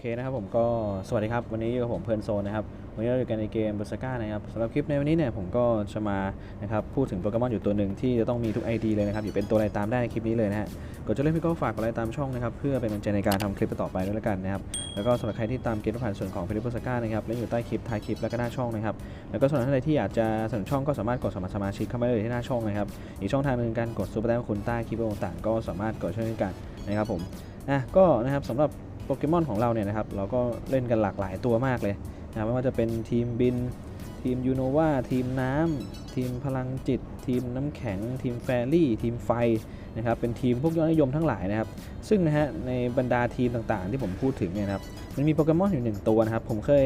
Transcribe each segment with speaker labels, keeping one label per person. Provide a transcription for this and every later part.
Speaker 1: เคนะครับผมก็สวัสดีครับ วันนี้อยู่กับผมเพลินโซนนะครับ วันนี้เราอยู่กันในเกมบ e สก้านะครับสำหรับคลิปในวันนี้เนี่ยผมก็จะมานะครับพูดถึงโปเกมอนอยู่ตัวหนึ่งที่จะต้องมีทุก ID เลยนะครับ อยู่เป็นตัวอะไรตามได้ในคลิปนี้เลยนะฮะก่อนจะเล่นพี่ก็ฝากกดไลค์ตามช่องนะครับ เพื่อเป็นกำลังใจในการทำคลิปต่อไปด้วยแล้วกันนะครับ แล้วก็สำหรับใครที่ตามเกมผ่านส่วนของฟิลิปบ s สก้านะครับและอยู่ใต้คลิปท้ายคลิปแล้วก็หน้าช่องนะครับแล้วก็สำหรับท่านใดที่อยากจะสนับสนุนช่องก็สามารถกดสมัครสมาชิกเข้ามาได้เลยที่หน้าช่องนะครับอีกช่องทางหนึ่งการกดซูเปอร์แตงคุณใต้คลิปต่างๆก็สามารถกดช่วยกันนะครับผมอะก็นะครับสำหรับ โปเกมอนของเราเนี่ยนะครับเราก็เล่นกันหลากหลายตัวมากเลยนะไม่ว่าจะเป็นทีมบิน ทีมยูโนวาทีมน้ำทีมพลังจิต ทีมน้ำแข็ง ทีมแฟรี่ ทีมไฟนะครับเป็นทีมพวกยอดนิยมทั้งหลายนะครับ ซึ่งนะฮะในบรรดาทีมต่างๆ ที่ผมพูดถึงเนี่ยนะครับมันมีโปเกมอนอยู่หนึ่งตัวนะครับผมเคย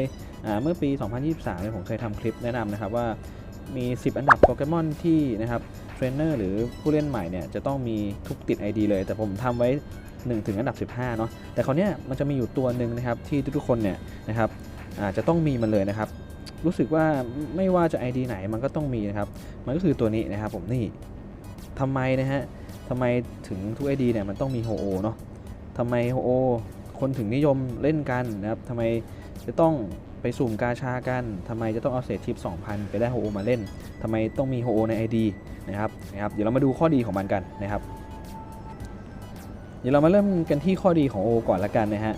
Speaker 1: เมื่อปี 2023เนี่ยผมเคยทำคลิปแนะนำนะครับว่ามี 10 อันดับโปเกมอนที่นะครับเทรนเนอร์หรือผู้เล่นใหม่เนี่ยจะต้องมีทุกติด ID เลย แต่ผมทำไว้ 1 ถึงอันดับ 15 เนาะแต่คราวเนี้ยมันจะมีอยู่ตัวหนึ่งนะครับที่ทุกๆคนเนี่ยนะครับอาจจะต้องมีมันเลยนะครับ รู้สึกว่าไม่ว่าจะ ID ไหนมันก็ต้องมีนะครับ มันก็คือตัวนี้นะครับผมนี่ทำไมนะฮะทำไมถึงทุก ID เนี่ยมันต้องมีโฮโอเนาะทำไมโฮโอคนถึงนิยมเล่นกันนะครับทำไมจะต้องไปสุ่มกาชากันทำไมจะต้องเอาเศษทิป2,000 ไปได้โฮโอมาเล่นทำไมต้องมีโฮโอใน ID นะครับนะครับ เดี๋ยวเรามาดูข้อดีของมันกันนะครับ เดี๋ยวเรามาเริ่มกันที่ข้อดีของโอก่อนละกันนะฮะ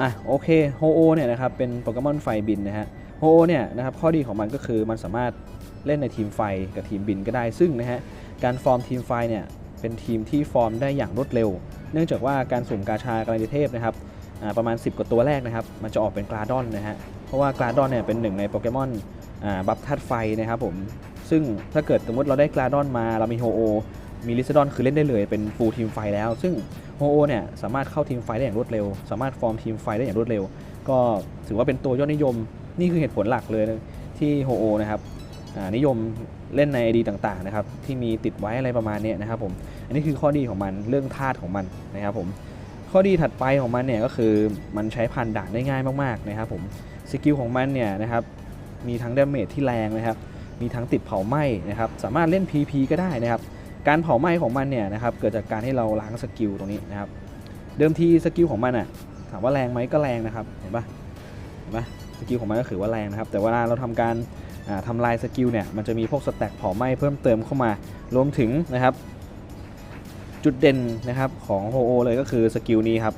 Speaker 1: อะโอเคโฮโอเนี่ยนะครับเป็นโปเกมอนไฟบินนะฮะโฮโอเนี่ยนะครับข้อดีของมันก็คือมันสามารถเล่นในทีมไฟกับทีมบินก็ได้ซึ่งนะฮะการฟอร์มทีมไฟเนี่ยเป็นทีมที่ฟอร์มได้อย่างรวดเร็ว เนื่องจากว่าการสุ่มกาชากาลิเทพนะครับประมาณ 10 กว่าตัวแรกนะครับ มันจะออกเป็นกราดอนนะฮะ เพราะว่ากราดอนเนี่ยเป็นหนึ่งในโปเกมอนบัฟธาตุไฟนะครับผม ซึ่งถ้าเกิดสมมติเราได้กราดอนมา เรามีโฮโอ มีลิซดอนคือเล่นได้เลยเป็นฟูลทีมไฟแล้ว ซึ่งโฮโอเนี่ยสามารถเข้าทีมไฟได้อย่างรวดเร็ว สามารถฟอร์มทีมไฟได้อย่างรวดเร็ว ก็ถือว่าเป็นตัวยอดนิยม นี่คือเหตุผลหลักเลยนะที่โฮโอนะครับนิยมเล่นใน ID ต่างๆนะครับที่มีติดไว้อะไรประมาณนี้นะครับผมอันนี้คือข้อดีของมันเรื่องธาตุของมันนะครับผมข้อดีถัดไปของมันเนี่ยก็คือมันใช้พันด่านได้ง่ายมากๆนะครับผมสกิลของมันเนี่ยนะครับมีทั้งดาเมจที่แรงนะครับมีทั้งติดเผาไหม้นะครับสามารถเล่น PP ก็ได้นะครับ การเผาไหม้ของมันเนี่ยนะครับเกิดจากการที่เราล้างสกิลตรงนี้นะครับ เดิมทีสกิลของมันอะถามว่าแรงไหมก็แรงนะครับเห็นปะเห็นปะสกิลของมันก็คือว่าแรงนะครับ แต่เวลาเราทำการอ่าทำลายสกิลเนี่ยมันจะมีพวกสแต็กเผาไหม้เพิ่มเติมเข้ามารวมถึงนะครับ จุดเด่นนะครับของโฮโอเลยก็คือสกิลนี้ครับ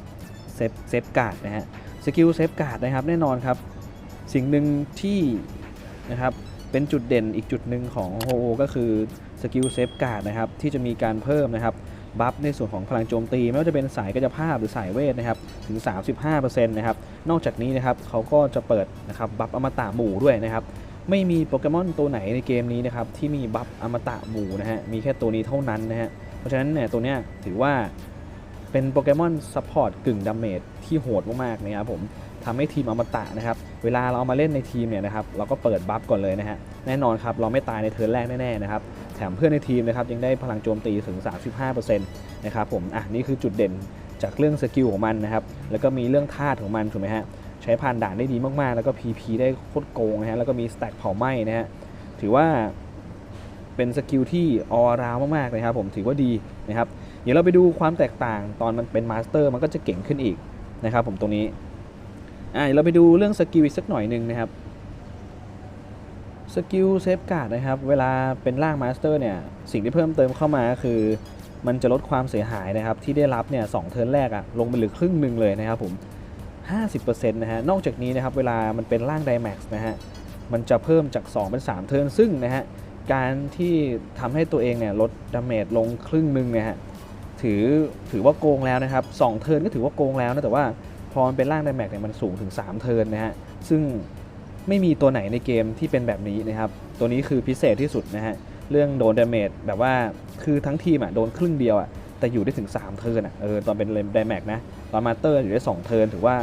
Speaker 1: เซฟเซฟการ์ดนะฮะสกิลเซฟการ์ดนะครับแน่นอนครับ สิ่งหนึ่งที่นะครับเป็นจุดเด่นอีกจุดหนึ่งของโฮโอก็คือ สกิลเซฟการ์ดนะครับที่จะมีการเพิ่มนะครับบัฟในส่วนของพลังโจมตี ไม่ว่าจะเป็นสายกายภาพหรือสายเวทนะครับถึง 35%นะครับนอกจากนี้นะครับเขาก็จะเปิดนะครับบัฟอมตะหมู่ด้วยนะครับไม่มีโปเกมอนตัวไหนในเกมนี้นะครับที่มีบัฟอมตะหมู่นะฮะมีแค่ตัวนี้เท่านั้นนะฮะเพราะฉะนั้นเนี่ยตัวเนี้ยถือว่าเป็นโปเกมอนซัพพอร์ตกึ่งดาเมจที่โหดมากๆนะครับผม ทำให้ทีมอมตะนะครับ เวลาเราเอามาเล่นในทีมเนี่ยนะครับ เราก็เปิดบัฟก่อนเลยนะฮะ แน่นอนครับ เราไม่ตายในเทิร์นแรกแน่ๆนะครับ แถมเพื่อนในทีมนะครับยังได้พลังโจมตีถึง 35%นะครับผม อะนี่คือจุดเด่นจากเรื่องสกิลของมันนะครับ แล้วก็มีเรื่องธาตุของมันถูกไหมฮะ ใช้ผ่านด่านได้ดีมากๆ แล้วก็ PP ได้โคตรโกงนะฮะ แล้วก็มีสแต็กเผาไหม้นะฮะ ถือว่าเป็นสกิลที่ออราวมากๆนะครับผม ถือว่าดีนะครับ เดี๋ยวเราไปดูความแตกต่างตอนมันเป็นมาสเตอร์มันก็จะเก่งขึ้นอีกนะครับผมตรงนี้ อะเราไปดูเรื่องสกิลอีกสักหน่อยหนึ่งนะครับสกิลเซฟการ์ดนะครับ เวลาเป็นร่างมาสเตอร์เนี่ย สิ่งที่เพิ่มเติมเข้ามาคือมันจะลดความเสียหายนะครับ ที่ได้รับเนี่ยสองเทิร์นแรกอะลงไปเหลือครึ่งหนึ่งเลยนะครับผม 50%นะฮะนอกจากนี้นะครับ เวลามันเป็นร่างไดแม็กซ์นะฮะมันจะเพิ่มจาก 2 เป็น 3 เทิร์นซึ่งนะฮะการที่ทำให้ตัวเองเนี่ยลดดาเมจลงครึ่งหนึ่งนะฮะถือถือว่าโกงแล้วนะครับ2เทิร์นก็ถือว่าโกงแล้วนะแต่ว่า พอมันเป็นร่างไดแม็กเนี่ยมันสูงถึง 3 เทิร์นนะฮะ ซึ่งไม่มีตัวไหนในเกมที่เป็นแบบนี้นะครับ ตัวนี้คือพิเศษที่สุดนะฮะ เรื่องโดนดาเมจแบบว่าคือทั้งทีมอะโดนครึ่งเดียวอะแต่อยู่ได้ถึง 3 เทิร์นอะเออตอนเป็นเลมไดแม็กนะ ตอนมาสเตอร์อยู่ได้ 2 เทิร์นถือว่า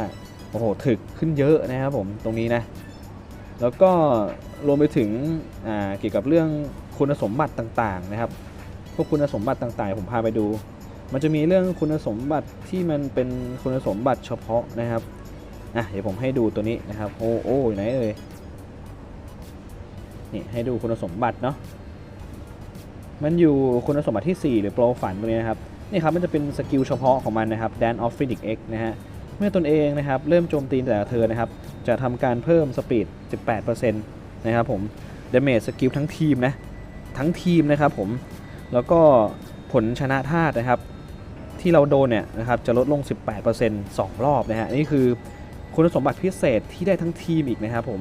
Speaker 1: โอ้โหถึกขึ้นเยอะนะครับผมตรงนี้นะ แล้วก็รวมไปถึงอ่าเกี่ยวกับเรื่องคุณสมบัติต่างๆนะครับพวกคุณสมบัติต่างๆ ผมพาไปดู มันจะมีเรื่องคุณสมบัติที่มันเป็นคุณสมบัติเฉพาะนะครับอะเดี๋ยวผมให้ดูตัวนี้นะครับโอ้โอ้อยู่ไหนเอ่ยนี่ให้ดูคุณสมบัติเนาะมันอยู่คุณสมบัติที่ 4 หรือโปรฝันตรงนี้นะครับนี่ครับมันจะเป็นสกิลเฉพาะของมันนะครับ Dan of Phoenix X นะฮะเมื่อตนเองนะครับเริ่มโจมตีแต่ละเธอนะครับ จะทำการเพิ่มสปีด 18%นะครับผมเดเมจสกิลทั้งทีมนะ ทั้งทีมนะครับผม แล้วก็ผลชนะธาตุนะครับ ที่เราโดนเนี่ยนะครับจะลดลง 18% 2 รอบนะฮะนี่คือคุณสมบัติพิเศษที่ได้ทั้งทีมอีกนะครับผม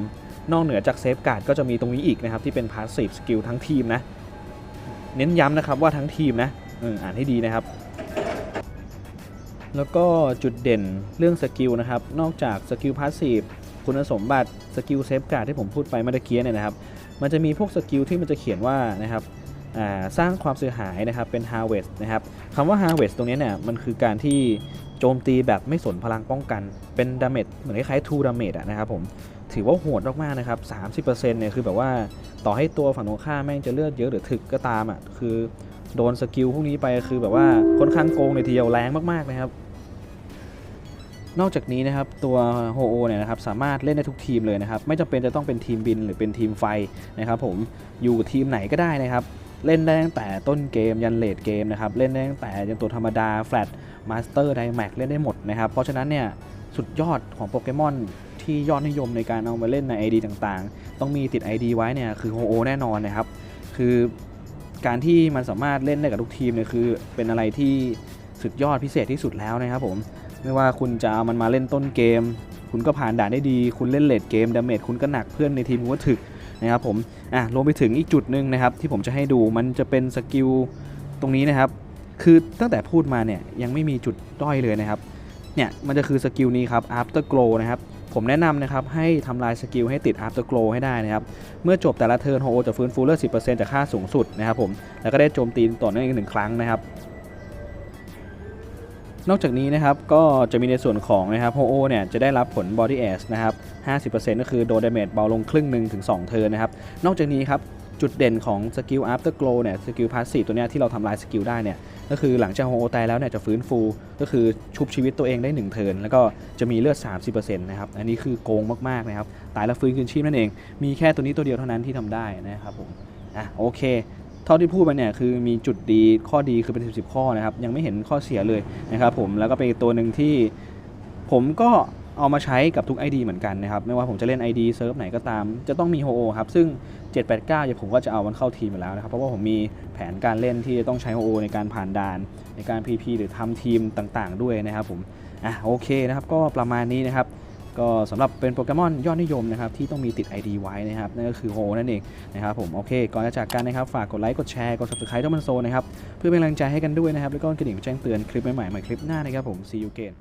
Speaker 1: นอกเหนือจากเซฟการ์ดก็จะมีตรงนี้อีกนะครับที่เป็นพาสซีฟสกิลทั้งทีมนะเน้นย้ำนะครับว่าทั้งทีมนะอ่านให้ดีนะครับ แล้วก็จุดเด่นเรื่องสกิลนะครับนอกจากสกิลพาสซีฟคุณสมบัติสกิลเซฟการ์ดที่ผมพูดไปเมื่อกี้เนี่ยนะครับ มันจะมีพวกสกิลที่มันจะเขียนว่านะครับ สร้างความเสียหายนะครับเป็น harvest นะครับคำว่า harvest ตรงนี้เนี่ยมันคือการที่โจมตีแบบไม่สนพลังป้องกัน เป็นดาเมจเหมือนคล้ายๆ2 damage ะนะครับผมถือว่าโหดมากๆนะครับ 30%เนี่ยคือแบบว่าต่อให้ตัวฝั่งตรงข้ามแม่งจะเลือดเยอะหรือถึกก็ตามอะคือโดนสกิลพวกนี้ไปคือแบบว่าค่อนข้างโกงเลยทีเดียวแรงมากๆนะครับ นอกจากนี้นะครับตัวโฮโอเนี่ยนะครับสามารถเล่นได้ทุกทีมเลยนะครับ ไม่จำเป็นจะต้องเป็นทีมบินหรือเป็นทีมไฟนะครับ ผมอยู่ทีมไหนก็ได้นะครับ เล่นได้ตั้งแต่ต้นเกมยันเลดเกมนะครับ เล่นได้ตั้งแต่ยันตัวธรรมดาแฟลตมาสเตอร์ไดแม็กเล่นได้หมดนะครับ เพราะฉะนั้นเนี่ยสุดยอดของโปเกมอนที่ยอดนิยมในการเอามาเล่นใน ID ต่างๆ ต้องมีติด ID ไว้เนี่ยคือโฮโอแน่นอนนะครับ คือการที่มันสามารถเล่นได้กับทุกทีมเนี่ยคือเป็นอะไรที่สุดยอดพิเศษที่สุดแล้วนะครับผม ไม่ว่าคุณจะเอามันมาเล่นต้นเกม คุณก็ผ่านด่านได้ดี คุณเล่นเลดเกมดาเมจคุณก็หนักเพื่อนในทีมคุณก็ถึก นะครับผมอะรวมไปถึงอีกจุดหนึ่งนะครับที่ผมจะให้ดูมันจะเป็นสกิลตรงนี้นะครับ คือตั้งแต่พูดมาเนี่ยยังไม่มีจุดด้อยเลยนะครับเนี่ยมันจะคือสกิลนี้ครับ after glow นะครับผมแนะนำนะครับให้ทำลายสกิลให้ติด after glow ให้ได้นะครับ เมื่อจบแต่ละเทิร์นโฮจะฟื้นฟูเลือด10%จากค่าสูงสุดนะครับผมแล้วก็ได้โจมตีต่อเนื่องอีกหนึ่งครั้งนะครับ นอกจากนี้นะครับก็จะมีในส่วนของนะครับโฮโอเนี่ยจะได้รับผล Body a s นะครับ 50%ก็คือโดนดาเมจเบาลงครึ่งหนึ่งถึง2เทิร์นนะครับ นอกจากนี้ครับจุดเด่นของสกิล After Glow เนี่ยสกิลพาสซีฟตัวเนี้ยที่เราทำลายสกิลได้เนี่ยก็คือหลังจากโฮโอตายแล้วเนี่ยจะฟื้นฟู ก็คือชุบชีวิตตัวเองได้ 1 เทิร์นแล้วก็จะมีเลือด 30%นะครับอันนี้คือโกงมากๆนะครับตายแล้วฟื้นคืนชีพนั่นเอง มีแค่ตัวนี้ตัวเดียวเท่านั้นที่ทำได้นะครับผมอะโอเค เท่าที่พูดไปเนี่ยคือมีจุดดีข้อดีคือเป็น10 ข้อนะครับ ยังไม่เห็นข้อเสียเลยนะครับผมแล้วก็เป็นตัวหนึ่งที่ผมก็เอามาใช้กับทุก ID เหมือนกันนะครับ ไม่ว่าผมจะเล่น ID เซิร์ฟไหนก็ตาม จะต้องมีโฮโอครับ ซึ่ง 789เดี๋ยวผมก็จะเอามันเข้าทีมอยู่แล้วนะครับ เพราะว่าผมมีแผนการเล่นที่จะต้องใช้โฮโอในการผ่านด่าน ในการ PP หรือทำทีมต่างๆ ด้วยนะครับผม อะโอเคนะครับ ก็ประมาณนี้นะครับ ก็สำหรับเป็นโปเกมอนยอดนิยมนะครับที่ต้องมีติด ID ไว้นะครับนั่นก็คือโฮนั่นเองนะครับผมโอเค ก่อนจะจากกันนะครับฝากกดไลค์กดแชร์กด subscribe ทุกมันโซนนะครับเพื่อเป็นกำลังใจให้กันด้วยนะครับแล้วก็กระดิ่งแจ้งเตือนคลิปใหม่ๆใหม่คลิปหน้านะครับผม see you again